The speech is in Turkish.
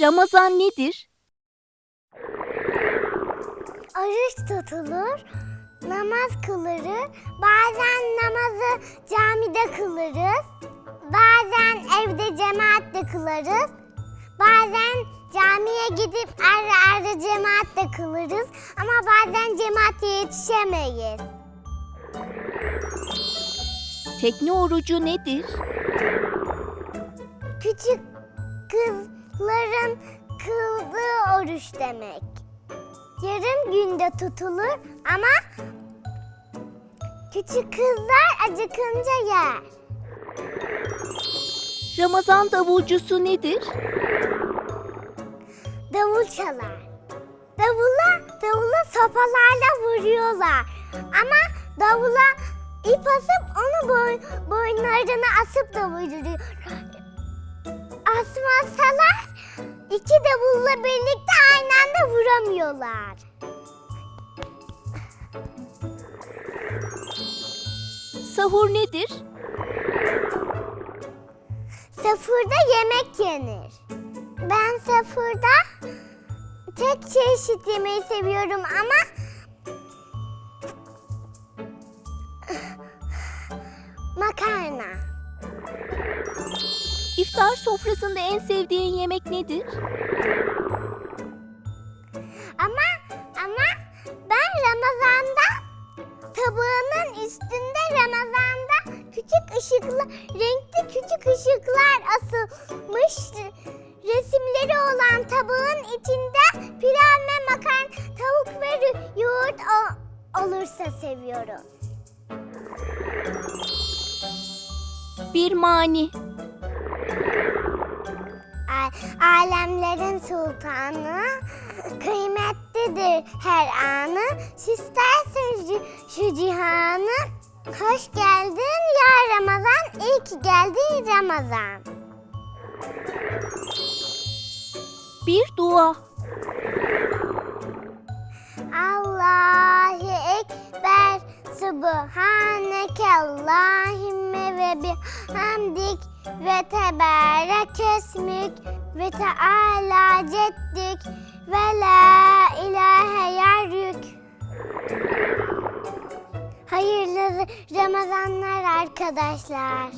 Ramazan nedir? Oruç tutulur, namaz kılırız. Bazen namazı camide kılarız. Bazen evde cemaatle kılarız. Bazen camiye gidip ara ara cemaatle kılarız. Ama bazen cemaate yetişemeyiz. Tekne orucu nedir? Küçük kızların kıldığı oruç demek. Yarım günde tutulur ama küçük kızlar acıkınca yer. Ramazan davulcusu nedir? Davul çalar. Davula, davula sopalarla vuruyorlar. Ama davula ip asıp onu boy, boynlarına asıp da vuruyor. Asmasalar iki davulla birlikte aynı anda vuramıyorlar. Sahur nedir? Safurda yemek yenir. Ben safurda tek çeşit yemeği seviyorum ama İftar sofrasında en sevdiğin yemek nedir? Ama ama ben Ramazan'da tabağının üstünde Ramazan'da küçük ışıklı renkli küçük ışıklar asılmış resimleri olan tabağın içinde pilav ve makarna tavuk ve yoğurt olursa seviyorum. Bir mani. A- Alemlerin sultanı kıymetlidir her anı. Şu, şu cihanı hoş geldin ya Ramazan. İyi ki geldin Ramazan. Bir dua. Ve bihamdik ve tebarek esmik ve teala ceddik ve la ilahe yarrük. Hayırlı Ramazanlar arkadaşlar.